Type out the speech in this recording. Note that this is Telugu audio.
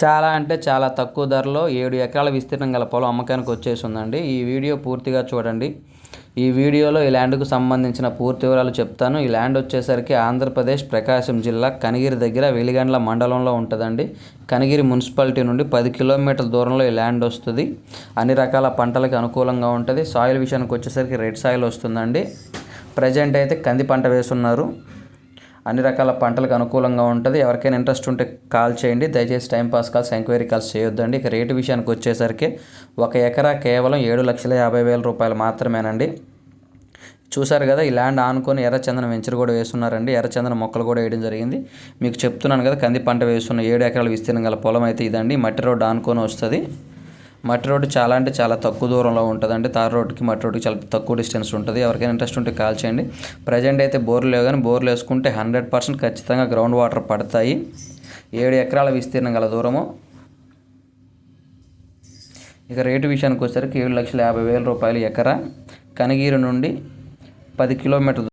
చాలా అంటే చాలా తక్కువ ధరలో ఏడు ఎకరాల విస్తీర్ణం గల పొలం అమ్మకానికి వచ్చేసి ఉందండి ఈ వీడియో పూర్తిగా చూడండి. ఈ వీడియోలో ఈ ల్యాండ్కు సంబంధించిన పూర్తి వివరాలు చెప్తాను. ఈ ల్యాండ్ వచ్చేసరికి ఆంధ్రప్రదేశ్ ప్రకాశం జిల్లా కనిగిరి దగ్గర వెలిగండ్ల మండలంలో ఉంటుందండి. కనిగిరి మున్సిపాలిటీ నుండి పది కిలోమీటర్ల దూరంలో ఈ ల్యాండ్ వస్తుంది. అన్ని రకాల పంటలకు అనుకూలంగా ఉంటుంది. సాయిల్ విషయానికి వచ్చేసరికి రెడ్ సాయిల్ వస్తుందండి. ప్రజెంట్ అయితే కంది పంట వేస్తున్నారు. అన్ని రకాల పంటలకు అనుకూలంగా ఉంటుంది. ఎవరికైనా ఇంట్రెస్ట్ ఉంటే కాల్ చేయండి. దయచేసి టైంపాస్ కాల్స్ ఎంక్వైరీ కాల్స్ చేయొద్దండి. ఇక రేటు విషయానికి వచ్చేసరికి ఒక ఎకరా కేవలం ఏడు లక్షల యాభై వేల రూపాయలు మాత్రమేనండి. చూశారు కదా ఈ ల్యాండ్ ఆనుకొని ఎర్రచందనం వెంచర్ కూడా వేస్తున్నారండి. ఎర్రచందనం మొక్కలు కూడా వేయడం జరిగింది. మీకు చెప్తున్నాను కదా కంది పంట వేస్తున్న ఏడు ఎకరాల విస్తీర్ణం గల పొలం అయితే ఇదండి. మట్టి రోడ్డు ఆనుకొని వస్తుంది. మట్టి రోడ్డు చాలా అంటే చాలా తక్కువ దూరంలో ఉంటుందండి. తార్ రోడ్డుకి మట్టి రోడ్డుకి చాలా తక్కువ డిస్టెన్స్ ఉంటుంది. ఎవరికైనా ఇంట్రెస్ట్ ఉంటే కాల్ చేయండి. ప్రజెంట్ అయితే బోర్లు లేవు కానీ బోర్లు వేసుకుంటే హండ్రెడ్ పర్సెంట్ ఖచ్చితంగా గ్రౌండ్ వాటర్ పడతాయి. ఏడు ఎకరాల విస్తీర్ణం గల దూరము. ఇక రేటు విషయానికి వచ్చేసరికి ఏడు లక్షల యాభై వేల రూపాయలు ఎకరా. కనగిరి నుండి పది కిలోమీటర్